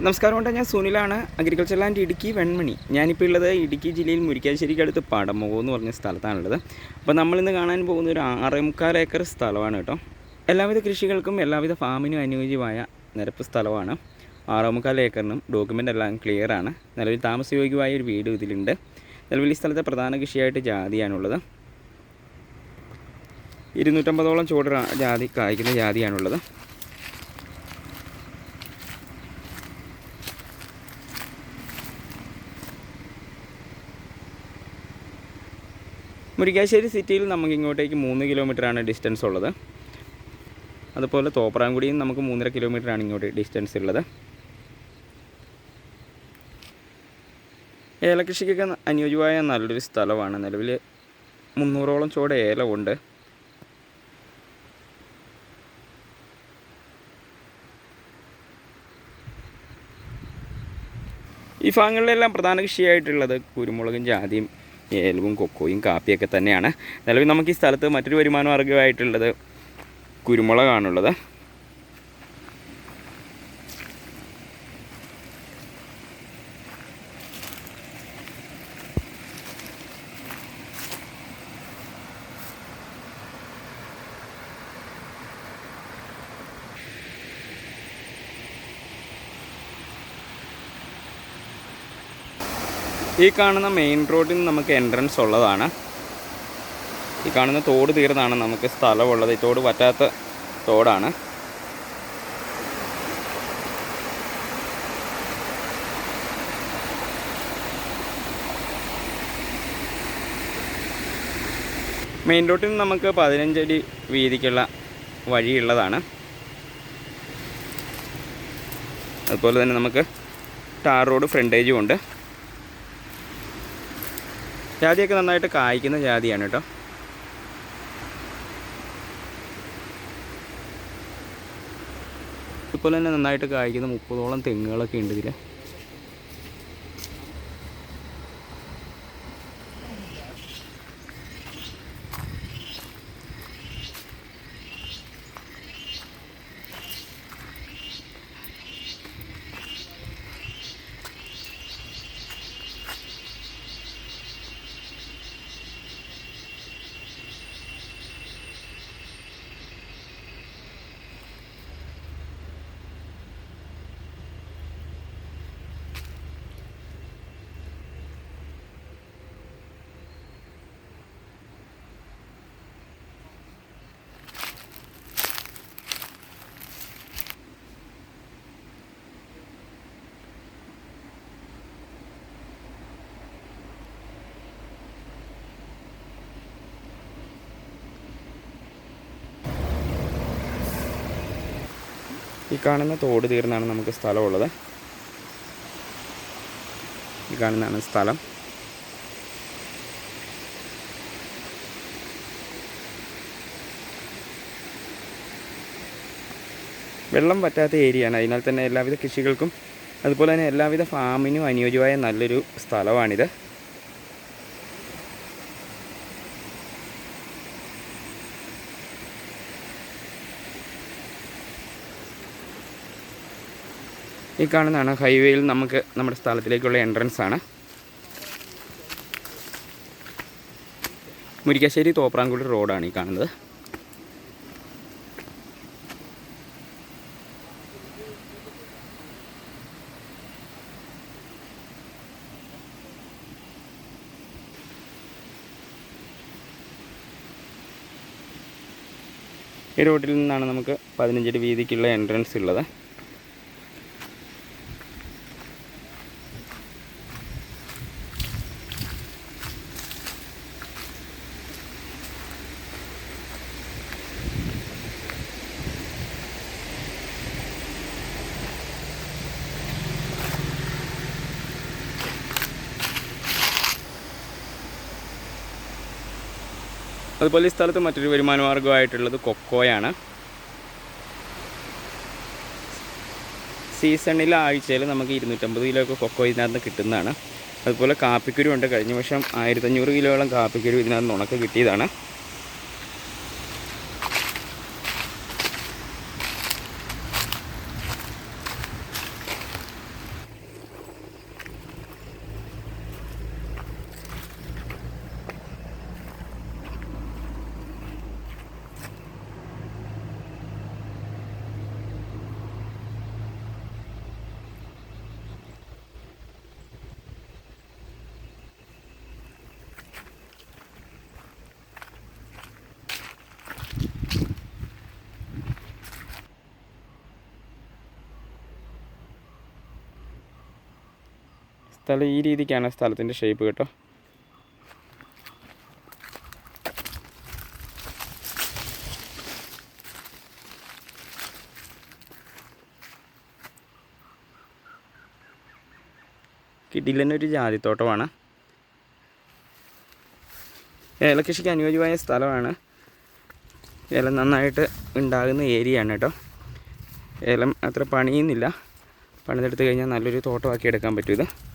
നമസ്കാരം ഞാൻ സുനിലാണ്. Agriculture land Idukki Venmani. ഞാനിപ്പോൾ ഉള്ളത് ഇടുക്കി ജില്ലയിൽ മുരിക്കാശ്ശേരിക്ക് അടുത്ത് പടമുഖം എന്ന് പറഞ്ഞ സ്ഥലത്താണുള്ളത്. അപ്പോൾ നമ്മളിന്ന് കാണാൻ പോകുന്ന ഒരു ആറേ മുക്കാൽ ഏക്കർ സ്ഥലമാണ് കേട്ടോ. എല്ലാവിധ കൃഷികൾക്കും എല്ലാവിധ ഫാമിനും അനുയോജ്യമായ നിരപ്പ് സ്ഥലമാണ്. ആറേ മുക്കാൽ ഏക്കറിനും ഡോക്യുമെന്റ് എല്ലാം ക്ലിയർ ആണ്. നിലവിൽ താമസയോഗ്യമായ ഒരു വീട് ഇതിലുണ്ട്. നിലവിൽ ഈ സ്ഥലത്തെ പ്രധാന കൃഷിയായിട്ട് ജാതിയാണുള്ളത്. ഇരുന്നൂറ്റമ്പതോളം ചുവട് ജാതി കായ്ക്കുന്ന ജാതിയാണുള്ളത്. മുരിക്കാശ്ശേരി സിറ്റിയിൽ നമുക്ക് ഇങ്ങോട്ടേക്ക് മൂന്ന് കിലോമീറ്ററാണ് ഡിസ്റ്റൻസ് ഉള്ളത്. അതുപോലെ തോപ്രാംകുടിയും നമുക്ക് മൂന്നര കിലോമീറ്ററാണ് ഇങ്ങോട്ട് ഡിസ്റ്റൻസ് ഉള്ളത്. ഏലകൃഷിക്കൊക്കെ അനുയോജ്യമായ നല്ലൊരു സ്ഥലമാണ്. നിലവിൽ മുന്നൂറോളം ചുവട് ഏലമുണ്ട് ഈ ഭാഗങ്ങളിലെല്ലാം പ്രധാന കൃഷിയായിട്ടുള്ളത് കുരുമുളകും ജാതിയും ഏലവും കൊക്കോയും കാപ്പിയൊക്കെ തന്നെയാണ്. നിലവിൽ നമുക്ക് ഈ സ്ഥലത്ത് മറ്റൊരു വരുമാന മാർഗമായിട്ടുള്ളത് കുരുമുളകാണുള്ളത്. ഈ കാണുന്ന മെയിൻ റോഡിൽ നിന്ന് നമുക്ക് എൻട്രൻസ് ഉള്ളതാണ്. ഈ കാണുന്ന തോട് തീർന്നാണ് നമുക്ക് സ്ഥലമുള്ളത്. ഈ തോട് പറ്റാത്ത തോടാണ്. മെയിൻ റോഡിൽ നിന്ന് നമുക്ക് പതിനഞ്ചടി വീതിക്കുള്ള വഴിയുള്ളതാണ്. അതുപോലെ തന്നെ നമുക്ക് ടാർ റോഡ് ഫ്രണ്ടേജും ഉണ്ട്. ജാതിയൊക്കെ നന്നായിട്ട് കായ്ക്കുന്ന ജാതിയാണ് കേട്ടോ. ഇപ്പോൾ തന്നെ നന്നായിട്ട് കായ്ക്കുന്ന മുപ്പതോളം തെങ്ങുകളൊക്കെ ഉണ്ട് ഇതിൽ ഈ കാണുന്ന തോട് തീർന്നാണ് നമുക്ക് സ്ഥലമുള്ളത്. ഈ കാണുന്നതാണ് സ്ഥലം. വെള്ളം പറ്റാത്ത ഏരിയയാണ്. അതിനാൽ തന്നെ എല്ലാവിധ കൃഷികൾക്കും അതുപോലെ തന്നെ എല്ലാവിധ ഫാമിനും അനുയോജ്യമായ നല്ലൊരു സ്ഥലമാണിത്. ഈ കാണുന്നതാണ് ഹൈവേയിൽ നമുക്ക് നമ്മുടെ സ്ഥലത്തിലേക്കുള്ള എൻട്രൻസ് ആണ്. മുരിക്കാശ്ശേരി തോപ്രാംകുടി റോഡാണ് ഈ കാണുന്നത്. ഈ റോഡിൽ നിന്നാണ് നമുക്ക് പതിനഞ്ചടി വീതിക്കുള്ള എൻട്രൻസ് ഉള്ളത്. അതുപോലെ ഈ സ്ഥലത്ത് മറ്റൊരു വരുമാന മാർഗമായിട്ടുള്ളത് കൊക്കോയാണ്. സീസണിൽ ആഴ്ചയിൽ നമുക്ക് ഇരുന്നൂറ്റമ്പത് കിലോ ഒക്കെ കൊക്കോ ഇതിനകത്ത് കിട്ടുന്നതാണ്. അതുപോലെ കാപ്പിക്കുരു ഉണ്ട്. കഴിഞ്ഞ വർഷം ആയിരത്തഞ്ഞൂറ് കിലോയോളം കാപ്പിക്കുരു ഇതിനകത്ത് ഉണക്ക് കിട്ടിയതാണ്. സ്ഥലം ഈ രീതിക്കാണ് സ്ഥലത്തിന്റെ ഷേപ്പ് കേട്ടോ. കിടിലനൊരു ജാതിത്തോട്ടമാണ്. ഏലകൃഷിക്ക് അനുയോജ്യമായ സ്ഥലമാണ്. ഏലം നന്നായിട്ട് ഉണ്ടാകുന്ന ഏരിയയാണ് കേട്ടോ. ഏലം അത്ര പണിയുന്നില്ല. പണിതെടുത്ത് കഴിഞ്ഞാൽ നല്ലൊരു തോട്ടമാക്കി എടുക്കാൻ പറ്റും ഇത്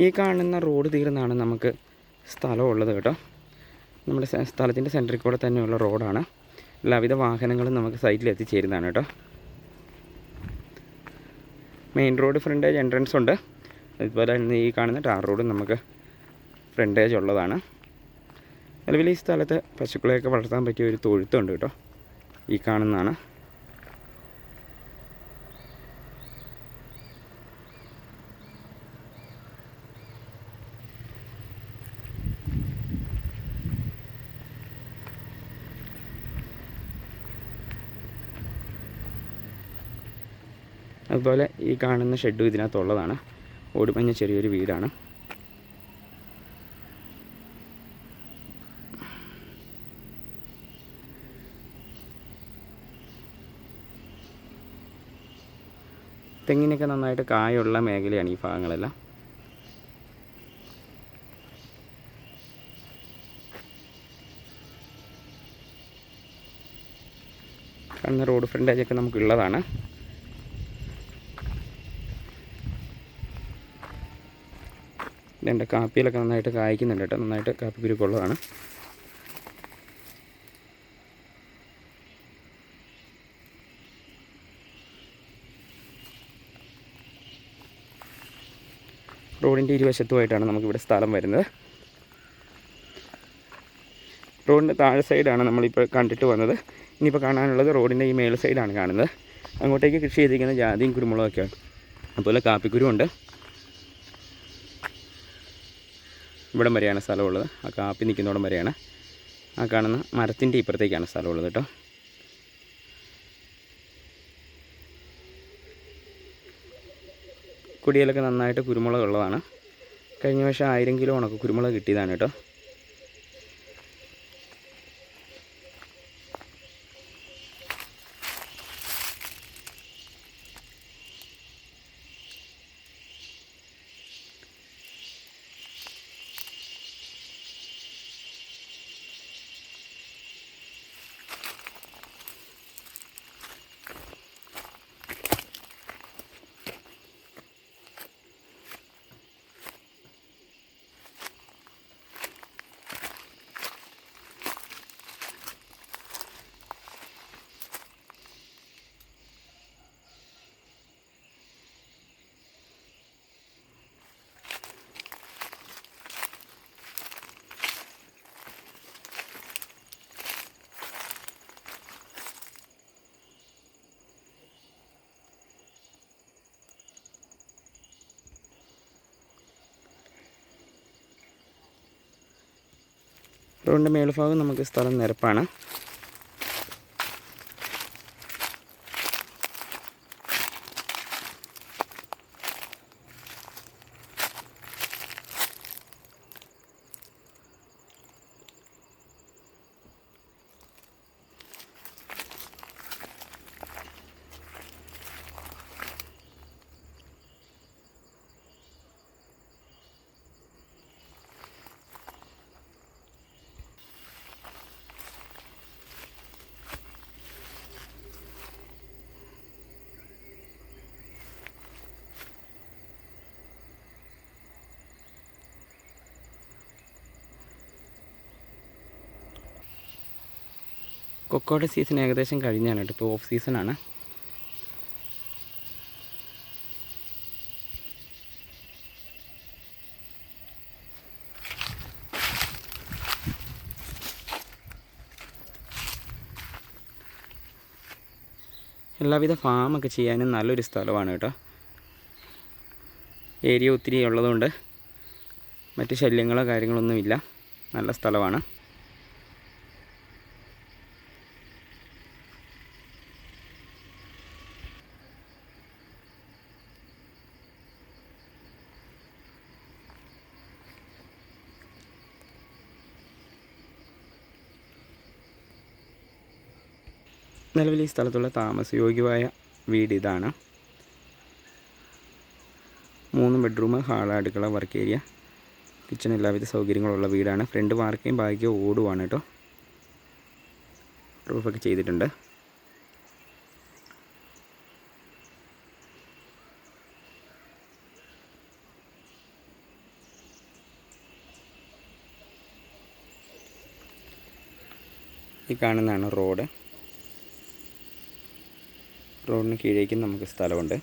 ഈ കാണുന്ന റോഡ് തീർന്നാണ് നമുക്ക് സ്ഥലം സ്ഥലമുള്ളത് കേട്ടോ. നമ്മുടെ സ്ഥലത്തിന്റെ സെന്ററിൽ കൂടെ തന്നെയുള്ള റോഡാണ്. എല്ലാവിധ വാഹനങ്ങളും നമുക്ക് സൈറ്റിൽ എത്തിച്ചേരുന്നതാണ് കേട്ടോ. മെയിൻ റോഡ് ഫ്രണ്ടേജ് എൻട്രൻസ് ഉണ്ട്. അതുപോലെ തന്നെ ഈ കാണുന്ന ടാർ റോഡും നമുക്ക് ഫ്രണ്ടേജ് ഉള്ളതാണ്. നിലവിൽ ഈ സ്ഥലത്ത് പശുക്കളെയൊക്കെ വളർത്താൻ പറ്റിയ ഒരു തൊഴുത്തുണ്ട് കേട്ടോ. ഈ കാണുന്നതാണ്. അതുപോലെ ഈ കാണുന്ന ഷെഡും ഇതിനകത്തുള്ളതാണ്. ഓടുമഞ്ഞ ചെറിയൊരു വീടാണ്. തെങ്ങിനൊക്കെ നന്നായിട്ട് കായുള്ള മേഖലയാണ് ഈ ഭാഗങ്ങളെല്ലാം. കാണുന്ന റോഡ് ഫ്രണ്ടേജൊക്കെ നമുക്കുള്ളതാണ്. എന്റെ കാപ്പിയിലൊക്കെ നന്നായിട്ട് കായ്ക്കുന്നുണ്ട് കേട്ടോ. നന്നായിട്ട് കാപ്പി കുരുക്കുള്ളതാണ്. റോഡിന്റെ ഇരുവശത്തുമായിട്ടാണ് നമുക്കിവിടെ സ്ഥലം വരുന്നത്. റോഡിന്റെ താഴെ സൈഡാണ് നമ്മളിപ്പോൾ കണ്ടിട്ട് വന്നത്. ഇനിയിപ്പോൾ കാണാനുള്ളത് റോഡിന്റെ ഈ മേൽ സൈഡാണ് കാണുന്നത്. അങ്ങോട്ടേക്ക് കൃഷി ചെയ്തിരിക്കുന്ന ജാതിയും കുരുമുളകൊക്കെയാണ് അതുപോലെ കാപ്പിക്കുരുമുണ്ട്. ഇവിടം വരെയാണ് സ്ഥലമുള്ളത്. ആ കാപ്പി നിൽക്കുന്നിടം വരെയാണ്. ആ കാണുന്ന മരത്തിന്റെ ഇപ്പുറത്തേക്കാണ് സ്ഥലമുള്ളത് കേട്ടോ. കുടിയിലൊക്കെ നന്നായിട്ട് കുരുമുളക് ഉള്ളതാണ്. കഴിഞ്ഞ വർഷം ആയിരം കിലോ ഉണക്ക കുരുമുളക് കിട്ടിയതാണ് കേട്ടോ. റോഡിന്റെ മേൽഭാഗം നമുക്ക് സ്ഥലം നിരപ്പാണ്. കൊക്കോയുടെ സീസൺ ഏകദേശം കഴിഞ്ഞാണ് കേട്ടോ. ഇപ്പോൾ ഓഫ് സീസണാണ് എല്ലാവിധ ഫാമൊക്കെ ചെയ്യാനും നല്ലൊരു സ്ഥലമാണ് കേട്ടോ. ഏരിയ ഒത്തിരി ഉള്ളതുകൊണ്ട് മറ്റ് ശല്യങ്ങളോ കാര്യങ്ങളൊന്നുമില്ല. നല്ല സ്ഥലമാണ്. നിലവിൽ ഈ സ്ഥലത്തുള്ള താമസയോഗ്യമായ വീട് ഇതാണ്. മൂന്ന് ബെഡ്റൂം ഹാൾ അടുക്കള വർക്ക് ഏരിയ കിച്ചൺ എല്ലാവിധ സൗകര്യങ്ങളുള്ള വീടാണ്. ഫ്രണ്ട് വാർക്കയും ബാക്കിയും ഓടുവാണ് കേട്ടോ. റൂഫൊക്കെ ചെയ്തിട്ടുണ്ട്. ഈ കാണുന്നതാണ് റോഡ്. റോഡിന് കീഴേക്കും നമുക്ക് സ്ഥലമുണ്ട്.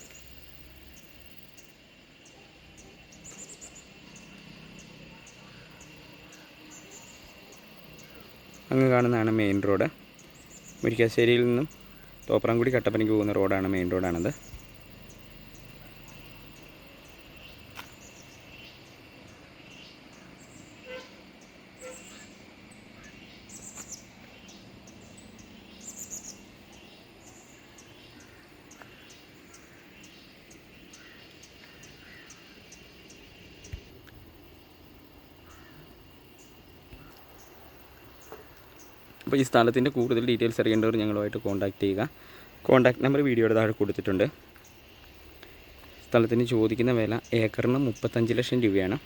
അങ്ങ് കാണുന്നതാണ് മെയിൻ റോഡ്. മുരിക്കാശ്ശേരിയിൽ നിന്നും തോപ്രാംകുടി കട്ടപ്പനയ്ക്ക് പോകുന്ന റോഡാണ് മെയിൻ റോഡാണത്. അപ്പോൾ ഈ സ്ഥലത്തിന്റെ കൂടുതൽ ഡീറ്റെയിൽസ് അറിയേണ്ടവർ ഞങ്ങളുമായിട്ട് കോൺടാക്റ്റ് ചെയ്യുക. കോൺടാക്ട് നമ്പർ വീഡിയോയുടെ താഴെ കൊടുത്തിട്ടുണ്ട്. സ്ഥലത്തിന് ചോദിക്കുന്ന വില ഏക്കറിന് മുപ്പത്തഞ്ച് ലക്ഷം രൂപയാണ്.